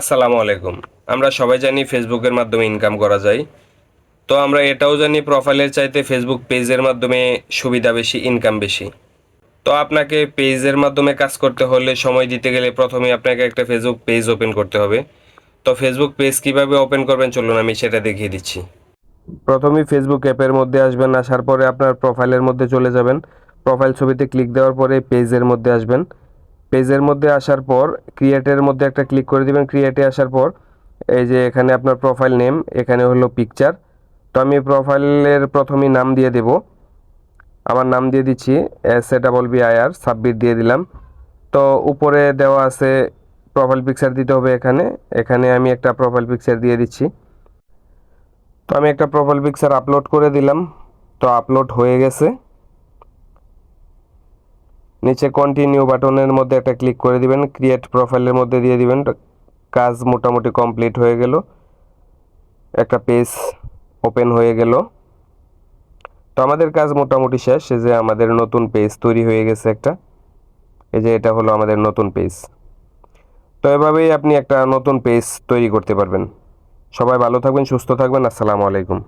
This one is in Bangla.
আসসালামু আলাইকুম। আমরা সবাই জানি ফেসবুকের মাধ্যমে ইনকাম করা যায়। তো আমরা এটাও জানি প্রোফাইলের চাইতে ফেসবুক পেজের মাধ্যমে সুবিধা বেশি ইনকাম বেশি। তো আপনাকে পেজের মাধ্যমে কাজ করতে হলে সময় দিতে গেলে প্রথমে আপনাকে একটা ফেসবুক পেজ ওপেন করতে হবে। তো ফেসবুক পেজ কীভাবে ওপেন করবেন চলুন আমি সেটা দেখিয়ে দিচ্ছি। প্রথমেই ফেসবুক অ্যাপের মধ্যে আসবেন, আসার পরে আপনার প্রোফাইলের মধ্যে চলে যাবেন। প্রোফাইল ছবিতে ক্লিক দেওয়ার পরে পেজের মধ্যে আসবেন। পেজের মধ্যে আসার পর ক্রিয়েটের মধ্যে একটা ক্লিক করে দিবেন। ক্রিয়েটে আসার পর, এই যে এখানে আপনার প্রোফাইল নেম এখানে হলো পিকচার তো আমি প্রোফাইলের প্রথমেই নাম দিয়ে দেব। আমার নাম দিয়ে দিচ্ছি S A double B I R submit দিয়ে দিলাম। তো উপরে দেওয়া আছে প্রোফাইল পিকচার দিতে হবে এখানে। এখানে আমি একটা প্রোফাইল পিকচার দিয়ে দিচ্ছি। তো আমি একটা প্রোফাইল পিকচার আপলোড করে দিলাম। তো আপলোড হয়ে গেছে। নিচে কন্টিনিউ বাটনের মধ্যে একটা ক্লিক করে দিবেন ক্রিয়েট প্রোফাইলের মধ্যে দিয়ে দিবেন। কাজ মোটামুটি কমপ্লিট হয়ে গেল। একটা পেজ ওপেন হয়ে গেল। তো আমাদের কাজ মোটামুটি শেষ, এই যে আমাদের নতুন পেজ তৈরি হয়ে গেছে একটা। এই যে এটা হলো আমাদের নতুন পেজ তো এভাবেই আপনি একটা নতুন পেজ তৈরি করতে পারবেন। সবাই ভালো থাকবেন, সুস্থ থাকবেন, আসসালামু আলাইকুম।